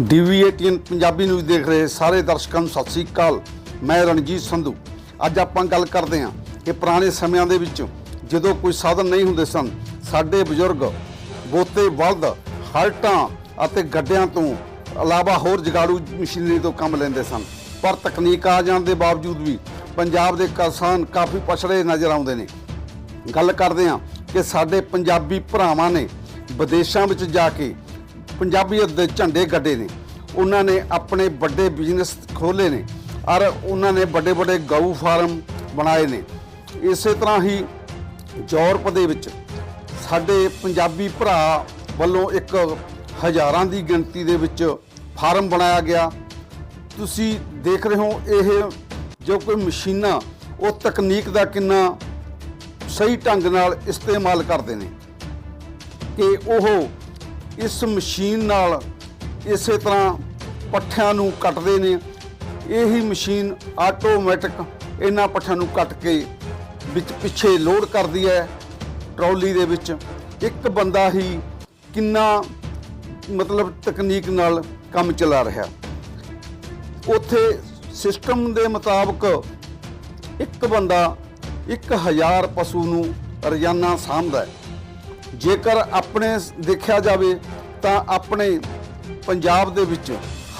ਡੀਵੀ18 Punjabi news ਦੇਖ ਰਹੇ ਸਾਰੇ ਦਰਸ਼ਕਾਂ ਨੂੰ ਸਤਿ ਸ੍ਰੀ ਅਕਾਲ। ਮੈਂ ਰਣਜੀਤ ਸੰਧੂ। ਅੱਜ ਆਪਾਂ ਗੱਲ ਕਰਦੇ ਹਾਂ ਕਿ ਪੁਰਾਣੇ ਸਮਿਆਂ ਦੇ ਵਿੱਚ ਜਦੋਂ ਕੋਈ ਸਾਧਨ ਨਹੀਂ ਹੁੰਦੇ ਸਨ, ਸਾਡੇ ਬਜ਼ੁਰਗ ਬੋਤੇ ਬਲਦ ਹਲਟਾਂ ਅਤੇ ਗੱਡਿਆਂ ਤੋਂ ਇਲਾਵਾ ਹੋਰ ਜਗਾੜੂ ਮਸ਼ੀਨਰੀ ਤੋਂ ਕੰਮ ਲੈਂਦੇ ਸਨ। ਪਰ ਤਕਨੀਕ ਆ ਜਾਣ ਦੇ ਬਾਵਜੂਦ ਵੀ ਪੰਜਾਬ ਦੇ ਕਿਸਾਨ ਕਾਫੀ ਪਛੜੇ ਨਜ਼ਰ ਆਉਂਦੇ ਨੇ। ਗੱਲ ਕਰਦੇ ਹਾਂ ਕਿ ਸਾਡੇ ਪੰਜਾਬੀ ਭਰਾਵਾਂ ਨੇ ਵਿਦੇਸ਼ਾਂ ਵਿੱਚ ਜਾ ਕੇ ਪੰਜਾਬੀਅਤ ਦੇ ਝੰਡੇ ਗੱਡੇ ਨੇ। ਉਹਨਾਂ ਨੇ ਆਪਣੇ ਵੱਡੇ ਬਿਜ਼ਨਸ ਖੋਲੇ ਨੇ ਔਰ ਉਹਨਾਂ ਨੇ ਵੱਡੇ ਵੱਡੇ ਗਊ ਫਾਰਮ ਬਣਾਏ ਨੇ। ਇਸੇ ਤਰ੍ਹਾਂ ਹੀ ਯੂਰਪ ਦੇ ਵਿੱਚ ਸਾਡੇ ਪੰਜਾਬੀ ਭਰਾ ਵੱਲੋਂ ਇੱਕ ਹਜ਼ਾਰਾਂ ਦੀ ਗਿਣਤੀ ਦੇ ਵਿੱਚ ਫਾਰਮ ਬਣਾਇਆ ਗਿਆ। ਤੁਸੀਂ ਦੇਖ ਰਹੇ ਹੋ ਇਹ ਜੋ ਕੋਈ ਮਸ਼ੀਨਾਂ, ਉਹ ਤਕਨੀਕ ਦਾ ਕਿੰਨਾ ਸਹੀ ਢੰਗ ਨਾਲ ਇਸਤੇਮਾਲ ਕਰਦੇ ਨੇ ਕਿ ਉਹ ਇਸ ਮਸ਼ੀਨ ਨਾਲ ਇਸੇ ਤਰ੍ਹਾਂ ਪੱਠਿਆਂ ਨੂੰ ਕੱਟਦੇ ਨੇ। ਇਹੀ ਮਸ਼ੀਨ ਆਟੋਮੈਟਿਕ ਇਹਨਾਂ ਪੱਠਿਆਂ ਨੂੰ ਕੱਟ ਕੇ ਵਿੱਚ ਪਿੱਛੇ ਲੋਡ ਕਰਦੀ ਹੈ ਟਰਾਲੀ ਦੇ ਵਿੱਚ। ਇੱਕ ਬੰਦਾ ਹੀ ਕਿੰਨਾ ਮਤਲਬ ਤਕਨੀਕ ਨਾਲ ਕੰਮ ਚਲਾ ਰਿਹਾ। ਉੱਥੇ ਸਿਸਟਮ ਦੇ ਮੁਤਾਬਕ ਇੱਕ ਬੰਦਾ 1000 ਪਸ਼ੂ ਨੂੰ ਰੋਜ਼ਾਨਾ ਸਾਂਭਦਾ ਹੈ। ਜੇਕਰ ਆਪਣੇ ਦੇਖਿਆ ਜਾਵੇ ਤਾਂ ਆਪਣੇ ਪੰਜਾਬ ਦੇ ਵਿੱਚ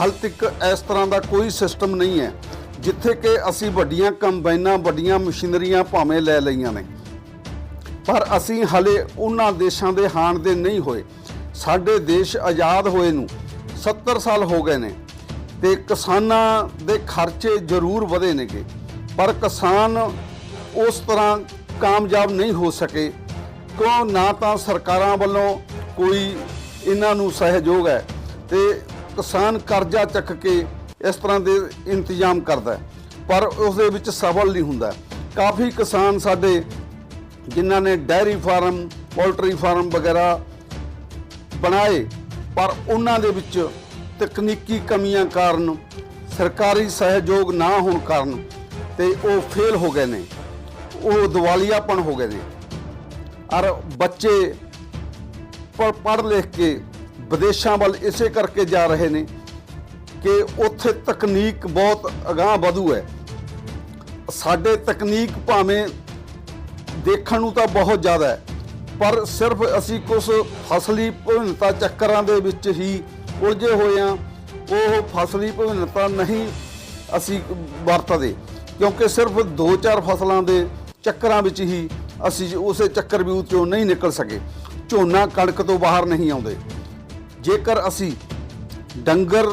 ਹਾਲ ਤੱਕ ਇਸ ਤਰ੍ਹਾਂ ਦਾ ਕੋਈ ਸਿਸਟਮ ਨਹੀਂ ਹੈ, ਜਿੱਥੇ ਕਿ ਅਸੀਂ ਵੱਡੀਆਂ ਕੰਬਾਈਨਾਂ, ਵੱਡੀਆਂ ਮਸ਼ੀਨਰੀਆਂ ਭਾਵੇਂ ਲੈ ਲਈਆਂ ਨੇ। ਪਰ ਅਸੀਂ ਹਲੇ ਉਹਨਾਂ ਦੇਸ਼ਾਂ ਦੇ ਹਾਣ ਦੇ ਨਹੀਂ ਹੋਏ। ਸਾਡੇ ਦੇਸ਼ ਆਜ਼ਾਦ ਹੋਏ ਨੂੰ 70 ਸਾਲ ਹੋ ਗਏ ਨੇ ਤੇ ਕਿਸਾਨਾਂ ਦੇ ਖਰਚੇ ਜ਼ਰੂਰ ਵਧੇ ਨੇਗੇ। ਪਰ ਕਿਸਾਨ ਉਸ ਤਰ੍ਹਾਂ ਕਾਮਯਾਬ ਨਹੀਂ ਹੋ ਸਕੇ ਕਿਉਂ ਨਾ ਤਾਂ ਸਰਕਾਰਾਂ ਵੱਲੋਂ ਕੋਈ ਇਹਨਾਂ ਨੂੰ ਸਹਿਯੋਗ ਹੈ ਤੇ ਕਿਸਾਨ ਕਰਜ਼ਾ ਚੱਕ ਕੇ ਇਸ ਤਰ੍ਹਾਂ ਦੇ ਇੰਤਜ਼ਾਮ ਕਰਦਾ ਪਰ ਉਸ ਦੇ ਵਿੱਚ ਸਫਲ ਨਹੀਂ ਹੁੰਦਾ। ਕਾਫੀ ਕਿਸਾਨ ਸਾਡੇ, ਜਿਨ੍ਹਾਂ ਨੇ ਡੈਰੀ ਫਾਰਮ, ਪੋਲਟਰੀ ਫਾਰਮ ਵਗੈਰਾ ਬਣਾਏ, ਪਰ ਉਹਨਾਂ ਦੇ ਵਿੱਚ ਤਕਨੀਕੀ ਕਮੀਆਂ ਕਾਰਨ ਸਰਕਾਰੀ ਸਹਿਯੋਗ ਨਾ ਹੋਣ ਕਾਰਨ ਤੇ ਉਹ ਫੇਲ ਹੋ ਗਏ ਨੇ। ਉਹ ਦਿਵਾਲੀਆਪਣ ਹੋ ਗਏ ਨੇ। ਔਰ ਬੱਚੇ ਪੜ੍ਹ ਲਿਖ ਕੇ ਵਿਦੇਸ਼ਾਂ ਵੱਲ ਇਸੇ ਕਰਕੇ ਜਾ ਰਹੇ ਨੇ ਕਿ ਉੱਥੇ ਤਕਨੀਕ ਬਹੁਤ ਅਗਾਹ ਵਧੂ ਹੈ। ਸਾਡੇ ਤਕਨੀਕ ਭਾਵੇਂ ਦੇਖਣ ਨੂੰ ਤਾਂ ਬਹੁਤ ਜ਼ਿਆਦਾ ਹੈ, ਪਰ ਸਿਰਫ ਅਸੀਂ ਕੁਝ ਫਸਲੀ ਵਿਭਿੰਨਤਾ ਚੱਕਰਾਂ ਦੇ ਵਿੱਚ ਹੀ ਉਲਝੇ ਹੋਏ ਆ ਉਹ ਫਸਲੀ ਵਿਭਿੰਨਤਾ ਨਹੀਂ ਅਸੀਂ ਵਰਤਦੇ, ਕਿਉਂਕਿ ਸਿਰਫ 2-4 ਫਸਲਾਂ ਦੇ ਚੱਕਰਾਂ ਵਿੱਚ ਹੀ ਅਸੀਂ ਉਸੇ ਚੱਕਰ ਵੀ ਚੋਂ ਨਹੀਂ ਨਿਕਲ ਸਕੇ। ਝੋਨਾ ਕਣਕ ਤੋਂ ਬਾਹਰ ਨਹੀਂ ਆਉਂਦੇ। ਜੇਕਰ ਅਸੀਂ ਡੰਗਰ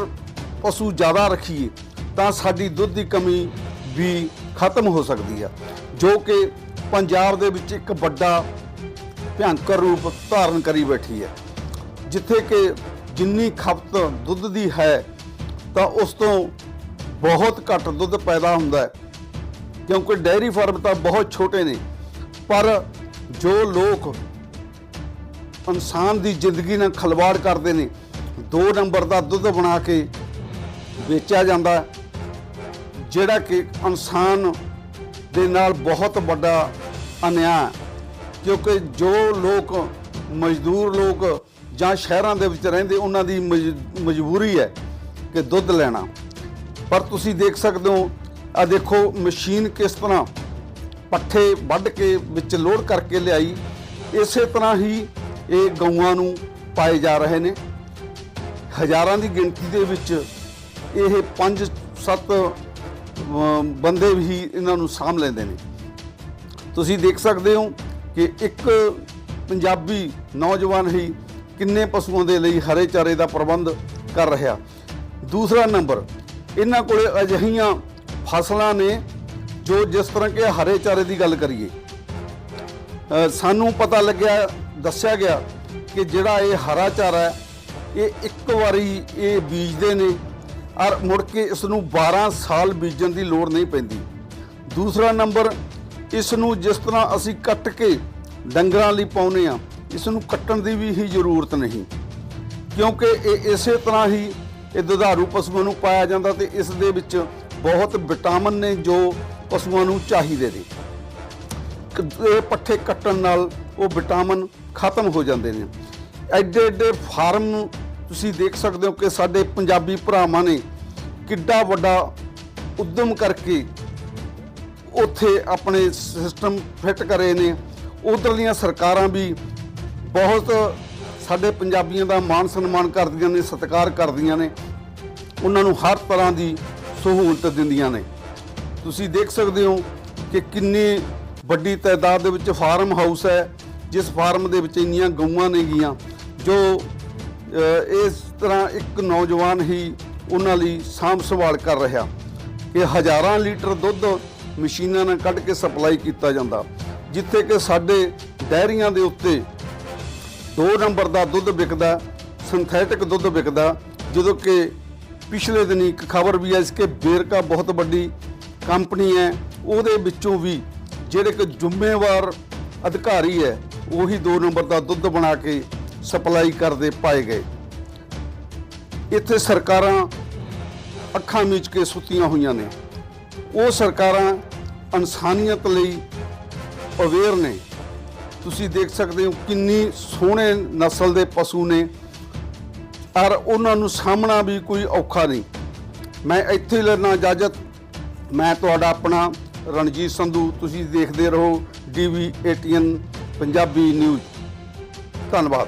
ਪਸ਼ੂ ਜ਼ਿਆਦਾ ਰੱਖੀਏ, ਤਾਂ ਸਾਡੀ ਦੁੱਧ ਦੀ ਕਮੀ ਵੀ ਖਤਮ ਹੋ ਸਕਦੀ ਹੈ ਜੋ ਕਿ ਪੰਜਾਬ ਦੇ ਵਿੱਚ ਇੱਕ ਵੱਡਾ ਭਿਆਨਕ ਰੂਪ ਧਾਰਨ ਕਰੀ ਬੈਠੀ ਹੈ ਜਿੱਥੇ ਕਿ ਜਿੰਨੀ ਖਪਤ ਦੁੱਧ ਦੀ ਹੈ, ਤਾਂ ਉਸ ਤੋਂ ਬਹੁਤ ਘੱਟ ਦੁੱਧ ਪੈਦਾ ਹੁੰਦਾ ਹੈ। ਕਿਉਂਕਿ ਡੈਰੀ ਫਾਰਮ ਤਾਂ ਬਹੁਤ ਛੋਟੇ ਨੇ। ਪਰ ਜੋ ਲੋਕ ਇਨਸਾਨ ਦੀ ਜ਼ਿੰਦਗੀ ਨਾਲ ਖਲਵਾੜ ਕਰਦੇ ਨੇ, ਦੋ ਨੰਬਰ ਦਾ ਦੁੱਧ ਬਣਾ ਕੇ ਵੇਚਿਆ ਜਾਂਦਾ ਜਿਹੜਾ ਕਿ ਇਨਸਾਨ ਦੇ ਨਾਲ ਬਹੁਤ ਵੱਡਾ ਅਨਿਆਂ ਹੈ। ਕਿਉਂਕਿ ਜੋ ਲੋਕ, ਮਜ਼ਦੂਰ ਲੋਕ ਜਾਂ ਸ਼ਹਿਰਾਂ ਦੇ ਵਿੱਚ ਰਹਿੰਦੇ, ਉਹਨਾਂ ਦੀ ਮਜ- ਮਜਬੂਰੀ ਹੈ ਕਿ ਦੁੱਧ ਲੈਣਾ ਪਰ ਤੁਸੀਂ ਦੇਖ ਸਕਦੇ ਹੋ ਆ ਦੇਖੋ ਮਸ਼ੀਨ ਕਿਸ ਤਰ੍ਹਾਂ ਪੱਠੇ ਵੱਢ ਕੇ ਵਿੱਚ ਲੋਡ ਕਰਕੇ ਲਿਆਈ, ਇਸੇ ਤਰ੍ਹਾਂ ਹੀ ਇਹ ਗਊਆਂ ਨੂੰ ਪਾਏ ਜਾ ਰਹੇ ਨੇ। ਹਜ਼ਾਰਾਂ ਦੀ ਗਿਣਤੀ ਦੇ ਵਿੱਚ ਇਹ 5-7 ਬੰਦੇ ਵੀ ਇਹਨਾਂ ਨੂੰ ਸਾਂਭ ਲੈਂਦੇ ਨੇ। ਤੁਸੀਂ ਦੇਖ ਸਕਦੇ ਹੋ ਕਿ ਇੱਕ ਪੰਜਾਬੀ ਨੌਜਵਾਨ ਹੀ ਕਿੰਨੇ ਪਸ਼ੂਆਂ ਦੇ ਲਈ ਹਰੇ ਚਾਰੇ ਦਾ ਪ੍ਰਬੰਧ ਕਰ ਰਿਹਾ। ਦੂਸਰਾ ਨੰਬਰ, ਇਹਨਾਂ ਕੋਲੇ ਅਜਿਹੀਆਂ ਫਸਲਾਂ ਨੇ ਜੋ ਜਿਸ ਤਰ੍ਹਾਂ ਕਿ ਹਰੇ ਚਾਰੇ ਦੀ ਗੱਲ ਕਰੀਏ ਸਾਨੂੰ ਪਤਾ ਲੱਗਿਆ, ਦੱਸਿਆ ਗਿਆ ਕਿ ਜਿਹੜਾ ਇਹ ਹਰਾ ਚਾਰਾ ਹੈ, ਇਹ ਇੱਕ ਵਾਰੀ ਇਹ ਬੀਜਦੇ ਨੇ ਔਰ ਮੁੜ ਕੇ ਇਸ ਨੂੰ 12 ਸਾਲ ਬੀਜਣ ਦੀ ਲੋੜ ਨਹੀਂ ਪੈਂਦੀ। ਦੂਸਰਾ ਨੰਬਰ ਇਸ ਨੂੰ ਜਿਸ ਤਰ੍ਹਾਂ ਅਸੀਂ ਕੱਟ ਕੇ ਡੰਗਰਾਂ ਲਈ ਪਾਉਨੇ ਆ ਇਸ ਨੂੰ ਕੱਟਣ ਦੀ ਵੀ ਹੀ ਜ਼ਰੂਰਤ ਨਹੀਂ। ਕਿਉਂਕਿ ਇਹ ਇਸੇ ਤਰ੍ਹਾਂ ਹੀ ਇਹ ਦੁਧਾਰੂ ਪਸ਼ੂਆਂ ਨੂੰ ਪਾਇਆ ਜਾਂਦਾ ਤੇ ਇਸ ਦੇ ਵਿੱਚ ਬਹੁਤ ਵਿਟਾਮਿਨ ਨੇ ਜੋ ਪਸ਼ੂਆਂ ਨੂੰ ਚਾਹੀਦੇ ਨੇ। ਇਹ ਪੱਠੇ ਕੱਟਣ ਨਾਲ ਉਹ ਵਿਟਾਮਿਨ ਖਤਮ ਹੋ ਜਾਂਦੇ ਨੇ। ਐਡੇ ਐਡੇ ਫਾਰਮ ਤੁਸੀਂ ਦੇਖ ਸਕਦੇ ਹੋ ਕਿ ਸਾਡੇ ਪੰਜਾਬੀ ਭਰਾਵਾਂ ਨੇ ਕਿੱਡਾ ਵੱਡਾ ਉਦਮ ਕਰਕੇ ਉੱਥੇ ਆਪਣੇ ਸਿਸਟਮ ਫਿੱਟ ਕਰੇ ਨੇ। ਉਧਰਲੀਆਂ ਸਰਕਾਰਾਂ ਵੀ ਬਹੁਤ ਸਾਡੇ ਪੰਜਾਬੀਆਂ ਦਾ ਮਾਣ ਸਨਮਾਨ ਕਰਦੀਆਂ ਨੇ, ਸਤਿਕਾਰ ਕਰਦੀਆਂ ਨੇ। ਉਹਨਾਂ ਨੂੰ ਹਰ ਤਰ੍ਹਾਂ ਦੀ ਸਹੂਲਤ ਦਿੰਦੀਆਂ ਨੇ। ਤੁਸੀਂ ਦੇਖ ਸਕਦੇ ਹੋ ਕਿ ਕਿੰਨੀ ਵੱਡੀ ਤਾਦਾਦ ਦੇ ਵਿੱਚ ਫਾਰਮ ਹਾਊਸ ਹੈ, ਜਿਸ ਫਾਰਮ ਦੇ ਵਿੱਚ ਇੰਨੀਆਂ ਗਊਆਂ ਨੇਗੀਆਂ ਜੋ ਇਸ ਤਰ੍ਹਾਂ ਇੱਕ ਨੌਜਵਾਨ ਹੀ ਉਹਨਾਂ ਲਈ ਸਾਂਭ ਸੰਭਾਲ ਕਰ ਰਿਹਾ। ਕਿ ਹਜ਼ਾਰਾਂ ਲੀਟਰ ਦੁੱਧ ਮਸ਼ੀਨਾਂ ਨਾਲ ਕੱਢ ਕੇ ਸਪਲਾਈ ਕੀਤਾ ਜਾਂਦਾ, ਜਿੱਥੇ ਕਿ ਸਾਡੇ ਡੈਰੀਆਂ ਦੇ ਉੱਤੇ ਦੋ ਨੰਬਰ ਦਾ ਦੁੱਧ ਵਿਕਦਾ, ਸਿੰਥੈਟਿਕ ਦੁੱਧ ਵਿਕਦਾ, ਜਦੋਂ ਕਿ ਪਿਛਲੇ ਦਿਨੀ ਇੱਕ ਖਬਰ ਵੀ ਆਈ ਸੀ ਕਿ ਬੇਰਕਾ ਬਹੁਤ ਵੱਡੀ ਕੰਪਨੀ ਹੈ, ਉਹਦੇ ਵਿੱਚੋਂ ਵੀ ਜਿਹੜੇ ਕਿ ਜ਼ਿੰਮੇਵਾਰ ਅਧਿਕਾਰੀ ਹੈ, ਉਹੀ ਦੋ ਨੰਬਰ ਦਾ ਦੁੱਧ ਬਣਾ ਕੇ ਸਪਲਾਈ ਕਰਦੇ ਪਾਏ ਗਏ। ਇੱਥੇ ਸਰਕਾਰਾਂ ਅੱਖਾਂ ਮੀਚ ਕੇ ਸੁੱਤੀਆਂ ਹੋਈਆਂ ਨੇ। ਉਹ ਸਰਕਾਰਾਂ ਇਨਸਾਨੀਅਤ ਲਈ ਅਵੇਅਰ ਨੇ। ਤੁਸੀਂ ਦੇਖ ਸਕਦੇ ਹੋ ਕਿੰਨੀ ਸੋਹਣੇ ਨਸਲ ਦੇ ਪਸ਼ੂ ਨੇ। ਔਰ ਉਹਨਾਂ ਨੂੰ ਸਾਹਮਣਾ ਵੀ ਕੋਈ ਔਖਾ ਨਹੀਂ। ਮੈਂ ਇੱਥੇ ਹੀ ਲੈਣਾ, ਇਜਾਜ਼ਤ ਮੈਂ ਤੁਹਾਡਾ ਆਪਣਾ ਰਣਜੀਤ ਸੰਧੂ ਤੁਸੀਂ ਦੇਖਦੇ ਰਹੋ ਡੀਵੀ 18 ਪੰਜਾਬੀ ਨਿਊਜ਼। ਧੰਨਵਾਦ।